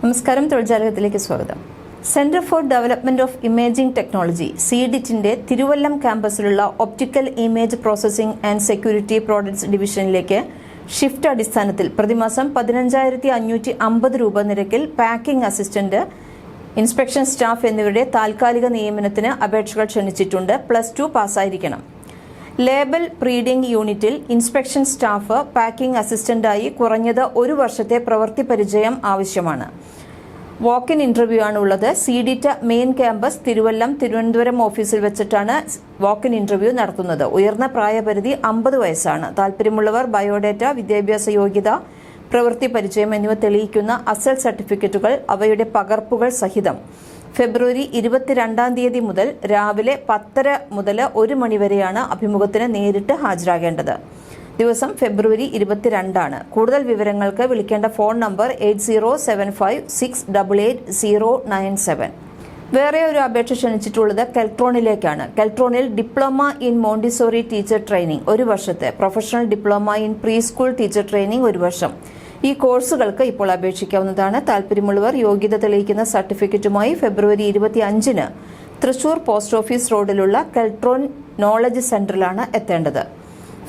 നമസ്കാരം തൊഴിൽജാലകത്തിലേക്ക് സ്വാഗതം. Centre for development of imaging technology സിഡിറ്റിന്റെ Thiruvallam ക്യാമ്പസിലുള്ള optical image processing and security products ഡിവിഷനിലേക്ക് shift അടിസ്ഥാനത്തിൽ പ്രതിമാസം പതിനഞ്ചായിരത്തി അഞ്ഞൂറ്റി അമ്പത് രൂപ നിരക്കിൽ പാക്കിംഗ് അസിസ്റ്റന്റ് ഇൻസ്പെക്ഷൻ സ്റ്റാഫ് എന്നിവരുടെ താൽക്കാലിക നിയമനത്തിന് അപേക്ഷകൾ ക്ഷണിച്ചിട്ടുണ്ട്. പ്ലസ് ടു പാസ്സായിരിക്കണം ലേബൽ പ്രീഡിംഗ് യൂണിറ്റിൽ ഇൻസ്പെക്ഷൻ സ്റ്റാഫ് പാക്കിംഗ് അസിസ്റ്റന്റായി കുറഞ്ഞത് ഒരു വർഷത്തെ പ്രവൃത്തി പരിചയം ആവശ്യമാണ്. വാക്ക് ഇൻ ഇന്റർവ്യൂ ആണ് ഉള്ളത്. സി ഡിറ്റ മെയിൻ ക്യാമ്പസ് തിരുവല്ലം തിരുവനന്തപുരം ഓഫീസിൽ വെച്ചിട്ടാണ് വാക്ക് ഇൻ ഇന്റർവ്യൂ നടത്തുന്നത്. ഉയർന്ന പ്രായപരിധി അമ്പത് വയസ്സാണ്. താല്പര്യമുള്ളവർ ബയോഡേറ്റ വിദ്യാഭ്യാസ യോഗ്യത പ്രവൃത്തി പരിചയം എന്നിവ തെളിയിക്കുന്ന അസൽ സർട്ടിഫിക്കറ്റുകൾ അവയുടെ പകർപ്പുകൾ സഹിതം. ഫെബ്രുവരി ഇരുപത്തിരണ്ടാം തീയതി മുതൽ രാവിലെ പത്തര മുതൽ ഒരു മണിവരെയാണ് അഭിമുഖത്തിന് നേരിട്ട് ഹാജരാകേണ്ടത്. ദിവസം ഫെബ്രുവരി ഇരുപത്തിരണ്ടാണ്. കൂടുതൽ വിവരങ്ങൾക്ക് വിളിക്കേണ്ട phone number eight zero seven five six double eight zero nine seven. വേറെ ഒരു അപേക്ഷ ക്ഷണിച്ചിട്ടുള്ളത് കെൽട്രോണിലേക്കാണ്. കെൽട്രോണിൽ diploma in Montessori teacher training ഒരു വർഷത്തെ. Professional diploma in pre school teacher training ഒരു വർഷം. ഈ കോഴ്സുകൾക്ക് ഇപ്പോൾ അപേക്ഷിക്കാവുന്നതാണ്. താല്പര്യമുള്ളവർ യോഗ്യത തെളിയിക്കുന്ന സർട്ടിഫിക്കറ്റുമായി ഫെബ്രുവരി ഇരുപത്തി അഞ്ചിന് തൃശൂർ പോസ്റ്റ് ഓഫീസ് റോഡിലുള്ള കെൽട്രോൺ നോളജ് സെന്ററിലാണ് എത്തേണ്ടത്.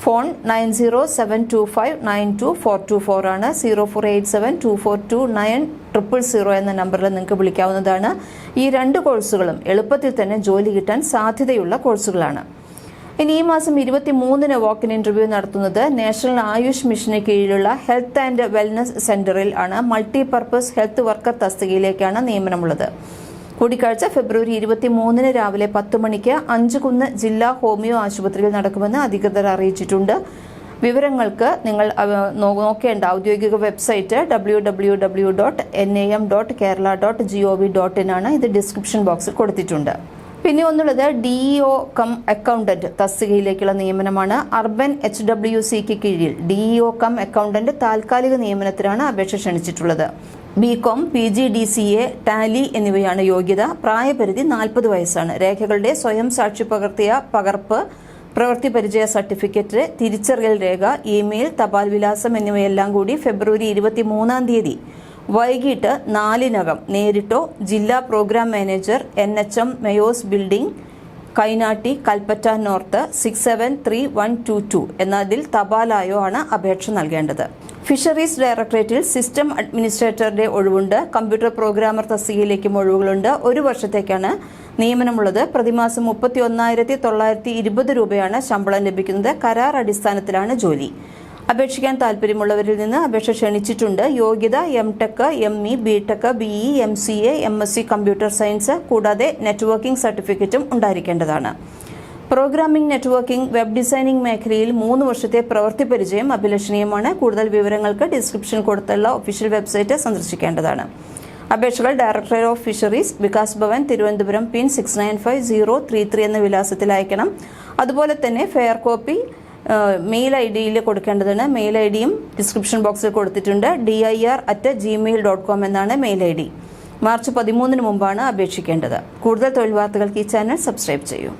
Phone nine zero seven two five nine two four two four ആണ്. Zero four eight seven two four two nine triple zero എന്ന നമ്പറിൽ നിങ്ങൾക്ക് വിളിക്കാവുന്നതാണ്. ഈ രണ്ട് കോഴ്സുകളും എളുപ്പത്തിൽ തന്നെ ജോലി കിട്ടാൻ സാധ്യതയുള്ള കോഴ്സുകളാണ്. ഇനി ഈ മാസം ഇരുപത്തി മൂന്നിന് വാക്കിൻ ഇന്റർവ്യൂ നടത്തുന്നത് നാഷണൽ ആയുഷ് മിഷന് കീഴിലുള്ള ഹെൽത്ത് ആൻഡ് വെൽനസ് സെന്ററിൽ ആണ്. മൾട്ടി പർപ്പസ് ഹെൽത്ത് വർക്കർ തസ്തികയിലേക്കാണ് നിയമനമുള്ളത്. കൂടിക്കാഴ്ച ഫെബ്രുവരി ഇരുപത്തി മൂന്നിന് രാവിലെ പത്ത് മണിക്ക് അഞ്ചുകുന്ന് ജില്ലാ ഹോമിയോ ആശുപത്രിയിൽ നടക്കുമെന്ന് അധികൃതർ അറിയിച്ചിട്ടുണ്ട്. വിവരങ്ങൾക്ക് നിങ്ങൾ നോക്കേണ്ട ഔദ്യോഗിക website W W W dot N A M dot Kerala dot G O V dot in ആണ് ഇത് ഡിസ്ക്രിപ്ഷൻ ബോക്സിൽ കൊടുത്തിട്ടുണ്ട്. പിന്നെ ഒന്നുള്ളത് ഡിഇഒ കം അക്കൗണ്ടന്റ് തസ്തികയിലേക്കുള്ള നിയമനമാണ്. അർബൻ എച്ച് ഡബ്ല്യു സിക്ക് കീഴിൽ ഡിഇഒ കം അക്കൗണ്ടന്റ് താൽക്കാലിക നിയമനത്തിനാണ് അപേക്ഷ ക്ഷണിച്ചിട്ടുള്ളത്. B com P G D C A Tally എന്നിവയാണ് യോഗ്യത. പ്രായപരിധി നാൽപ്പത് വയസ്സാണ്. രേഖകളുടെ സ്വയം സാക്ഷി പകർത്തിയ പകർപ്പ് പ്രവൃത്തി പരിചയ സർട്ടിഫിക്കറ്റ് തിരിച്ചറിയൽ രേഖ ഇമെയിൽ തപാൽ വിലാസം എന്നിവയെല്ലാം കൂടി ഫെബ്രുവരി ഇരുപത്തി മൂന്നാം തീയതി വൈകിട്ട് നാലിനകം നേരിട്ടോ ജില്ലാ programme manager N H M മെയോസ് building Kainatty Kalpetta north six seven three one two two എന്നതിൽ തപാലായോ ആണ് അപേക്ഷ നൽകേണ്ടത്. ഫിഷറീസ് ഡയറക്ടറേറ്റിൽ സിസ്റ്റം അഡ്മിനിസ്ട്രേറ്ററുടെ ഒഴിവുണ്ട്. കമ്പ്യൂട്ടർ പ്രോഗ്രാമർ തസ്തികയിലേക്കും ഒഴിവുകളുണ്ട്. ഒരു വർഷത്തേക്കാണ് നിയമനമുള്ളത്. പ്രതിമാസം മുപ്പത്തി ഒന്നായിരത്തി തൊള്ളായിരത്തി ഇരുപത് രൂപയാണ് ശമ്പളം ലഭിക്കുന്നത്. കരാർ അടിസ്ഥാനത്തിലാണ് ജോലി. അപേക്ഷിക്കാൻ താല്പര്യമുള്ളവരിൽ നിന്ന് അപേക്ഷ ക്ഷണിച്ചിട്ടുണ്ട്. യോഗ്യത M Tech M E B Tech B E M C A M S C computer science കൂടാതെ നെറ്റ്വർക്കിംഗ് സർട്ടിഫിക്കറ്റും ഉണ്ടായിരിക്കേണ്ടതാണ്. പ്രോഗ്രാമിംഗ് നെറ്റ്വർക്കിംഗ് വെബ് ഡിസൈനിംഗ് മേഖലയിൽ മൂന്ന് വർഷത്തെ പ്രവൃത്തി പരിചയം അഭിലഷണീയമാണ്. കൂടുതൽ വിവരങ്ങൾക്ക് ഡിസ്ക്രിപ്ഷൻ കൊടുത്തുള്ള ഒഫീഷ്യൽ വെബ്സൈറ്റ് സന്ദർശിക്കേണ്ടതാണ്. അപേക്ഷകൾ director of fisheries Vikas Bhavan Thiruvananthapuram pin six nine five zero three three എന്ന വിലാസത്തിൽ അയക്കണം. അതുപോലെ തന്നെ ഫെയർ കോപ്പി മെയിൽ ഐ ഡിയിൽ കൊടുക്കേണ്ടതാണ്. മെയിൽ ഐ ഡിയും ഡിസ്ക്രിപ്ഷൻ ബോക്സിൽ കൊടുത്തിട്ടുണ്ട്. D I R at Gmail dot com എന്നാണ് മെയിൽ ഐ ഡി മാർച്ച് പതിമൂന്നിന് മുമ്പാണ് അപേക്ഷിക്കേണ്ടത്. കൂടുതൽ തൊഴിൽ വാർത്തകൾക്ക് ഈ ചാനൽ സബ്സ്ക്രൈബ് ചെയ്യൂ.